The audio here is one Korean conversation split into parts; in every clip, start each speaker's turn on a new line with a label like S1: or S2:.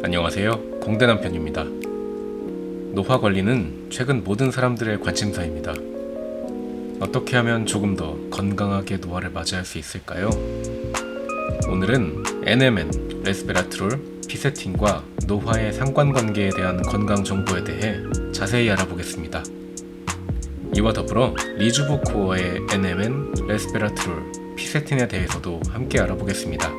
S1: 안녕하세요. 공대 남편입니다. 노화 관리는 최근 모든 사람들의 관심사입니다. 어떻게 하면 조금 더 건강하게 노화를 맞이할 수 있을까요? 오늘은 NMN, 레스베라트롤, 피세틴과 노화의 상관관계에 대한 건강 정보에 대해 자세히 알아보겠습니다. 이와 더불어 리주브 코어의 NMN, 레스베라트롤, 피세틴에 대해서도 함께 알아보겠습니다.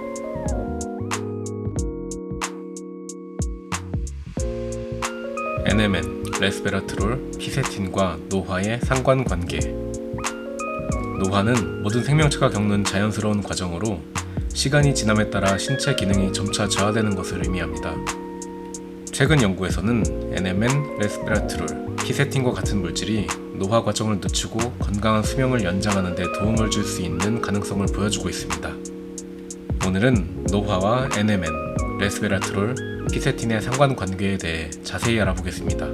S1: NMN, 레스베라트롤, 피세틴과 노화의 상관관계. 노화는 모든 생명체가 겪는 자연스러운 과정으로 시간이 지남에 따라 신체 기능이 점차 저하되는 것을 의미합니다. 최근 연구에서는 NMN, 레스베라트롤, 피세틴과 같은 물질이 노화 과정을 늦추고 건강한 수명을 연장하는 데 도움을 줄 수 있는 가능성을 보여주고 있습니다. 오늘은 노화와 NMN, 레스베라트롤, 피세틴의 상관관계에 대해 자세히 알아보겠습니다.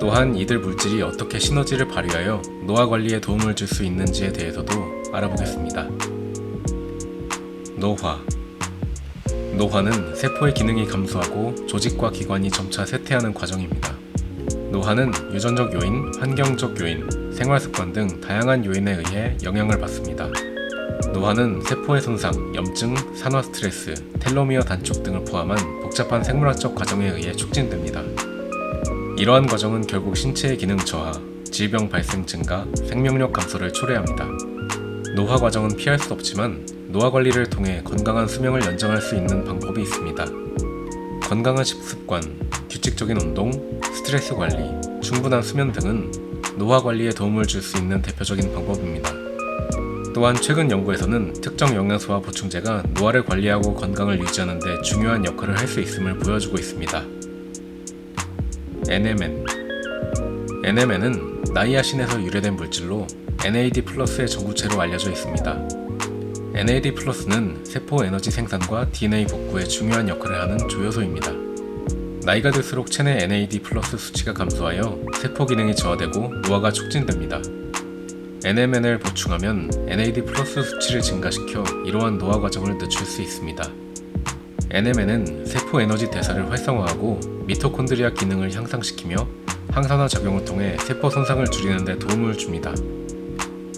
S1: 또한 이들 물질이 어떻게 시너지를 발휘하여 노화 관리에 도움을 줄 수 있는지에 대해서도 알아보겠습니다. 노화 노화는 세포의 기능이 감소하고 조직과 기관이 점차 쇠퇴하는 과정입니다. 노화는 유전적 요인, 환경적 요인, 생활 습관 등 다양한 요인에 의해 영향을 받습니다. 노화는 세포의 손상, 염증, 산화 스트레스, 텔로미어 단축 등을 포함한 복잡한 생물학적 과정에 의해 촉진됩니다. 이러한 과정은 결국 신체의 기능 저하, 질병 발생 증가, 생명력 감소를 초래합니다. 노화 과정은 피할 수 없지만 노화 관리를 통해 건강한 수명을 연장할 수 있는 방법이 있습니다. 건강한 식습관, 규칙적인 운동, 스트레스 관리, 충분한 수면 등은 노화 관리에 도움을 줄 수 있는 대표적인 방법입니다. 또한 최근 연구에서는 특정 영양소와 보충제가 노화를 관리하고 건강을 유지하는 데 중요한 역할을 할 수 있음을 보여주고 있습니다. NMN NMN은 나이아신에서 유래된 물질로 NAD 플러스의 전구체로 알려져 있습니다. NAD 플러스는 세포 에너지 생산과 DNA 복구에 중요한 역할을 하는 조효소입니다. 나이가 들수록 체내 NAD 플러스 수치가 감소하여 세포 기능이 저하되고 노화가 촉진됩니다. NMN을 보충하면 NAD 플러스 수치를 증가시켜 이러한 노화 과정을 늦출 수 있습니다. NMN은 세포 에너지 대사를 활성화하고 미토콘드리아 기능을 향상시키며 항산화 작용을 통해 세포 손상을 줄이는 데 도움을 줍니다.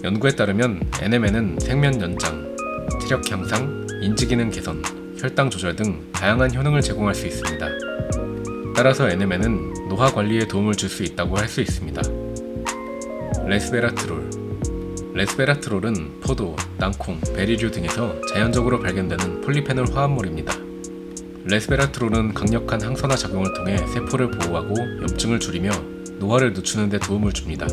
S1: 연구에 따르면 NMN은 생면 연장, 체력 향상, 인지 기능 개선, 혈당 조절 등 다양한 효능을 제공할 수 있습니다. 따라서 NMN은 노화 관리에 도움을 줄 수 있다고 할 수 있습니다. 레스베라트롤 레스베라트롤은 포도, 땅콩, 베리류 등에서 자연적으로 발견되는 폴리페놀 화합물입니다. 레스베라트롤은 강력한 항산화 작용을 통해 세포를 보호하고 염증을 줄이며 노화를 늦추는 데 도움을 줍니다.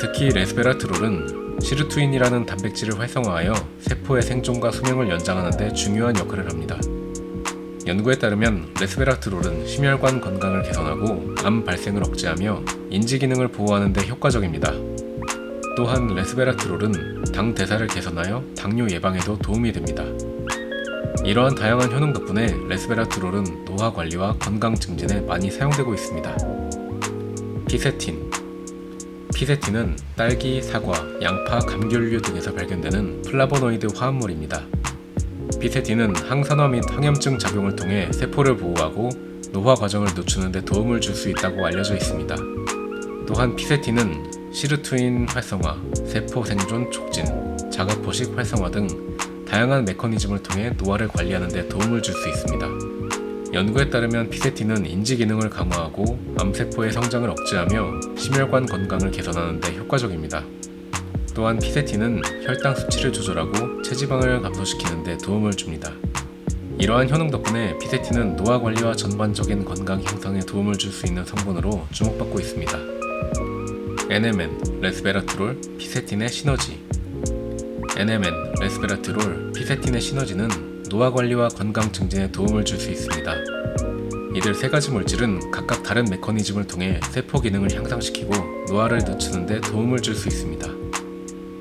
S1: 특히 레스베라트롤은 시르투인이라는 단백질을 활성화하여 세포의 생존과 수명을 연장하는 데 중요한 역할을 합니다. 연구에 따르면 레스베라트롤은 심혈관 건강을 개선하고 암 발생을 억제하며 인지 기능을 보호하는 데 효과적입니다. 또한 레스베라트롤은 당 대사를 개선하여 당뇨 예방에도 도움이 됩니다. 이러한 다양한 효능 덕분에 레스베라트롤은 노화 관리와 건강 증진에 많이 사용되고 있습니다. 피세틴 피세틴은 딸기, 사과, 양파, 감귤류 등에서 발견되는 플라보노이드 화합물입니다. 피세틴은 항산화 및 항염증 작용을 통해 세포를 보호하고 노화 과정을 늦추는 데 도움을 줄 수 있다고 알려져 있습니다. 또한 피세틴은 시르투인 활성화, 세포 생존 촉진, 자가포식 활성화 등 다양한 메커니즘을 통해 노화를 관리하는 데 도움을 줄 수 있습니다. 연구에 따르면 피세틴은 인지 기능을 강화하고 암세포의 성장을 억제하며 심혈관 건강을 개선하는 데 효과적입니다. 또한 피세틴은 혈당 수치를 조절하고 체지방을 감소시키는 데 도움을 줍니다. 이러한 효능 덕분에 피세틴은 노화 관리와 전반적인 건강 향상에 도움을 줄 수 있는 성분으로 주목받고 있습니다. NMN, 레스베라트롤, 피세틴의 시너지 NMN, 레스베라트롤, 피세틴의 시너지는 노화 관리와 건강 증진에 도움을 줄 수 있습니다. 이들 세 가지 물질은 각각 다른 메커니즘을 통해 세포 기능을 향상시키고 노화를 늦추는 데 도움을 줄 수 있습니다.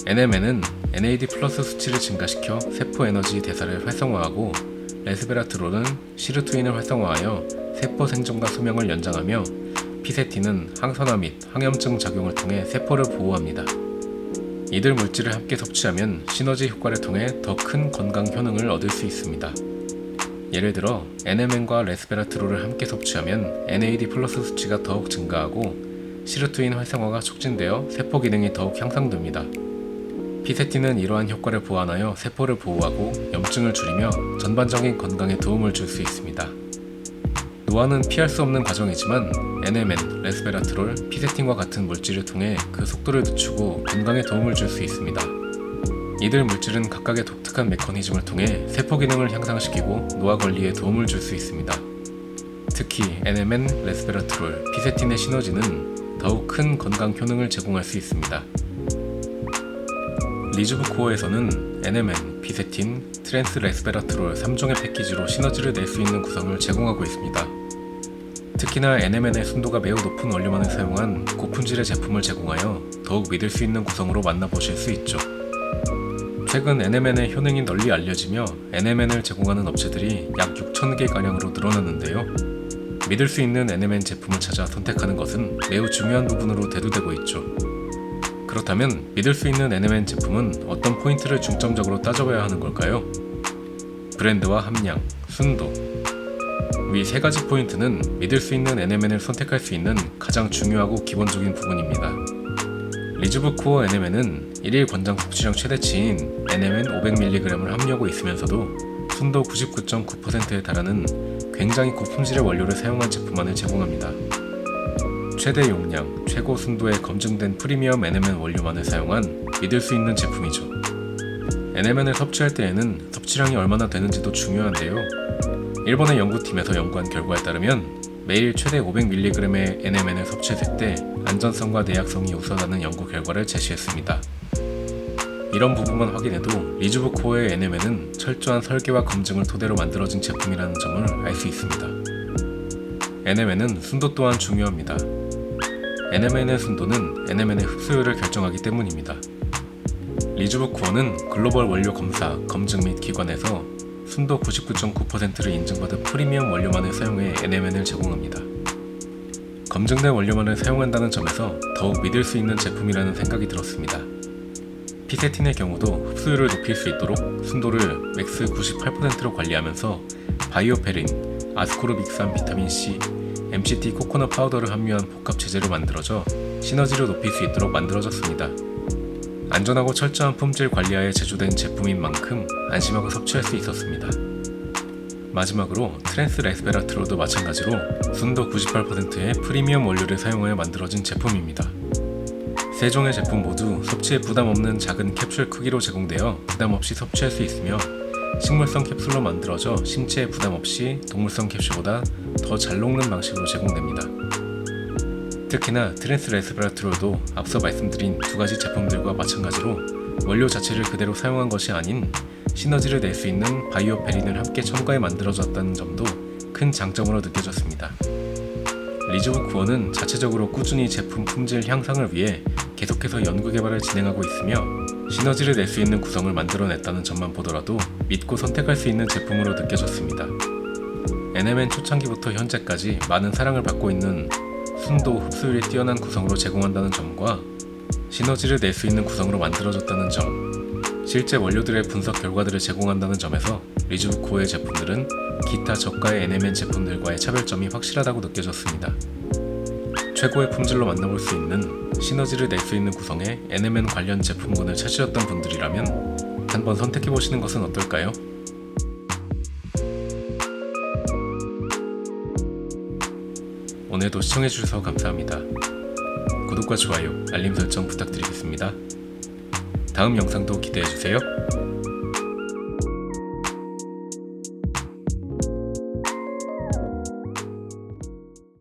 S1: NMN은 NAD 플러스 수치를 증가시켜 세포 에너지 대사를 활성화하고 레스베라트롤은 시르투인을 활성화하여 세포 생존과 수명을 연장하며 피세틴은 항산화 및 항염증 작용을 통해 세포를 보호합니다. 이들 물질을 함께 섭취하면 시너지 효과를 통해 더 큰 건강 효능을 얻을 수 있습니다. 예를 들어 NMN과 레스베라트롤을 함께 섭취하면 NAD 플러스 수치가 더욱 증가하고 시르투인 활성화가 촉진되어 세포 기능이 더욱 향상됩니다. 피세틴은 이러한 효과를 보완하여 세포를 보호하고 염증을 줄이며 전반적인 건강에 도움을 줄 수 있습니다. 노화는 피할 수 없는 과정이지만 NMN, 레스베라트롤, 피세틴과 같은 물질을 통해 그 속도를 늦추고 건강에 도움을 줄 수 있습니다. 이들 물질은 각각의 독특한 메커니즘을 통해 세포 기능을 향상시키고 노화 관리에 도움을 줄 수 있습니다. 특히 NMN, 레스베라트롤, 피세틴의 시너지는 더욱 큰 건강 효능을 제공할 수 있습니다. 리즈브 코어에서는 NMN, 피세틴, 트랜스 레스베라트롤 3종의 패키지로 시너지를 낼 수 있는 구성을 제공하고 있습니다. 특히나 NMN의 순도가 매우 높은 원료만을 사용한 고품질의 제품을 제공하여 더욱 믿을 수 있는 구성으로 만나보실 수 있죠. 최근 NMN의 효능이 널리 알려지며 NMN을 제공하는 업체들이 약 6,000개 가량으로 늘어났는데요. 믿을 수 있는 NMN 제품을 찾아 선택하는 것은 매우 중요한 부분으로 대두되고 있죠. 그렇다면 믿을 수 있는 NMN 제품은 어떤 포인트를 중점적으로 따져봐야 하는 걸까요? 브랜드와 함량, 순도. 위 세 가지 포인트는 믿을 수 있는 NMN을 선택할 수 있는 가장 중요하고 기본적인 부분입니다. 리즈브 코어 NMN은 1일 권장 섭취량 최대치인 NMN 500mg을 함유하고 있으면서도 순도 99.9%에 달하는 굉장히 고품질의 원료를 사용한 제품만을 제공합니다. 최대 용량, 최고 순도에 검증된 프리미엄 NMN 원료만을 사용한 믿을 수 있는 제품이죠. NMN을 섭취할 때에는 섭취량이 얼마나 되는지도 중요한데요. 일본의 연구팀에서 연구한 결과에 따르면 매일 최대 500mg의 NMN을 섭취했을 때 안전성과 내약성이 우선하는 연구 결과를 제시했습니다. 이런 부분만 확인해도 리즈브 코어의 NMN은 철저한 설계와 검증을 토대로 만들어진 제품이라는 점을 알 수 있습니다. NMN은 순도 또한 중요합니다. NMN의 순도는 NMN의 흡수율을 결정하기 때문입니다. 리즈브 코어는 글로벌 원료 검사, 검증 및 기관에서 순도 99.9%를 인증받은 프리미엄 원료만을 사용해 NMN을 제공합니다. 검증된 원료만을 사용한다는 점에서 더욱 믿을 수 있는 제품이라는 생각이 들었습니다. 피세틴의 경우도 흡수율을 높일 수 있도록 순도를 맥스 98%로 관리하면서 바이오페린, 아스코르빅산 비타민C, MCT 코코넛 파우더를 함유한 복합 체제로 만들어져 시너지를 높일 수 있도록 만들어졌습니다. 안전하고 철저한 품질 관리하에 제조된 제품인 만큼 안심하고 섭취할 수 있었습니다. 마지막으로 트랜스 레스베라트로도 마찬가지로 순도 98%의 프리미엄 원료를 사용하여 만들어진 제품입니다. 세 종의 제품 모두 섭취에 부담 없는 작은 캡슐 크기로 제공되어 부담 없이 섭취할 수 있으며 식물성 캡슐로 만들어져 신체에 부담 없이 동물성 캡슐보다 더 잘 녹는 방식으로 제공됩니다. 특히나 트랜스 레스베라트로도 앞서 말씀드린 두 가지 제품들과 마찬가지로 원료 자체를 그대로 사용한 것이 아닌 시너지를 낼 수 있는 바이오페린을 함께 첨가해 만들어졌다는 점도 큰 장점으로 느껴졌습니다. 리즈브 쿠어는 자체적으로 꾸준히 제품 품질 향상을 위해 계속해서 연구 개발을 진행하고 있으며 시너지를 낼 수 있는 구성을 만들어냈다는 점만 보더라도 믿고 선택할 수 있는 제품으로 느껴졌습니다. NMN 초창기부터 현재까지 많은 사랑을 받고 있는 순도 흡수율이 뛰어난 구성으로 제공한다는 점과 시너지를 낼 수 있는 구성으로 만들어졌다는 점, 실제 원료들의 분석 결과들을 제공한다는 점에서 리즈브 코어의 제품들은 기타 저가의 NMN 제품들과의 차별점이 확실하다고 느껴졌습니다. 최고의 품질로 만나볼 수 있는 시너지를 낼 수 있는 구성의 NMN 관련 제품군을 찾으셨던 분들이라면 한번 선택해 보시는 것은 어떨까요? 오늘도 시청해 주셔서 감사합니다. 구독과 좋아요, 알림 설정 부탁드리겠습니다. 다음 영상도 기대해 주세요.